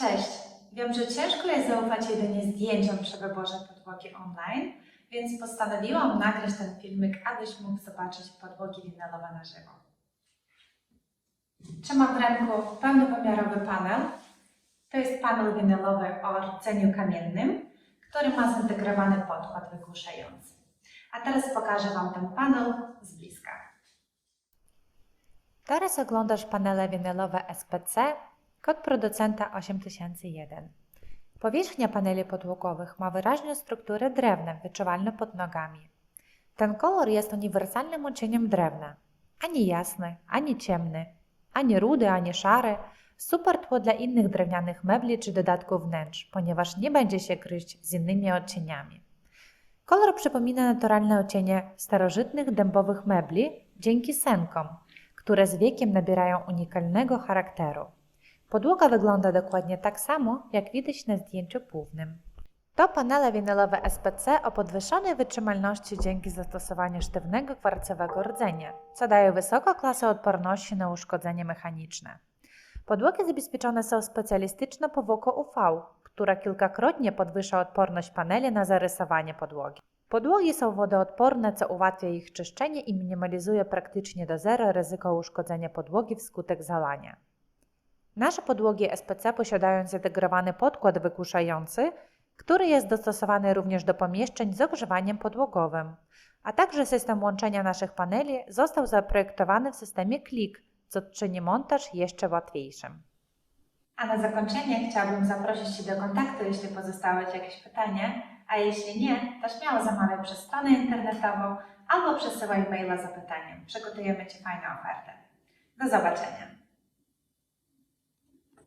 Cześć! Wiem, że ciężko jest zaufać jedynie zdjęciom przy wyborze podłogi online, więc postanowiłam nagrać ten filmik, abyś mógł zobaczyć podłogi winylowe na żywo. Trzymam w ręku pełnowymiarowy panel. To jest panel winylowy o rdzeniu kamiennym, który ma zintegrowany podkład wygłuszający. A teraz pokażę Wam ten panel z bliska. Teraz oglądasz panele winylowe SPC, kod producenta 8001. Powierzchnia paneli podłogowych ma wyraźną strukturę drewna, wyczuwalną pod nogami. Ten kolor jest uniwersalnym odcieniem drewna. Ani jasny, ani ciemny, ani rudy, ani szary. Super tło dla innych drewnianych mebli czy dodatków wnętrz, ponieważ nie będzie się kryć z innymi odcieniami. Kolor przypomina naturalne odcienie starożytnych dębowych mebli dzięki senkom, które z wiekiem nabierają unikalnego charakteru. Podłoga wygląda dokładnie tak samo, jak widać na zdjęciu głównym. To panele winylowe SPC o podwyższonej wytrzymalności dzięki zastosowaniu sztywnego kwarcowego rdzenia, co daje wysoką klasę odporności na uszkodzenie mechaniczne. Podłogi zabezpieczone są specjalistyczną powłoką UV, która kilkakrotnie podwyższa odporność paneli na zarysowanie podłogi. Podłogi są wodoodporne, co ułatwia ich czyszczenie i minimalizuje praktycznie do zera ryzyko uszkodzenia podłogi wskutek zalania. Nasze podłogi SPC posiadają zintegrowany podkład wygłuszający, który jest dostosowany również do pomieszczeń z ogrzewaniem podłogowym, a także system łączenia naszych paneli został zaprojektowany w systemie Click, co czyni montaż jeszcze łatwiejszym. A na zakończenie chciałabym zaprosić Cię do kontaktu, jeśli pozostały Ci jakieś pytania, a jeśli nie, to śmiało zamawiaj przez stronę internetową albo przesyłaj maila z zapytaniem. Przygotujemy Ci fajną ofertę. Do zobaczenia!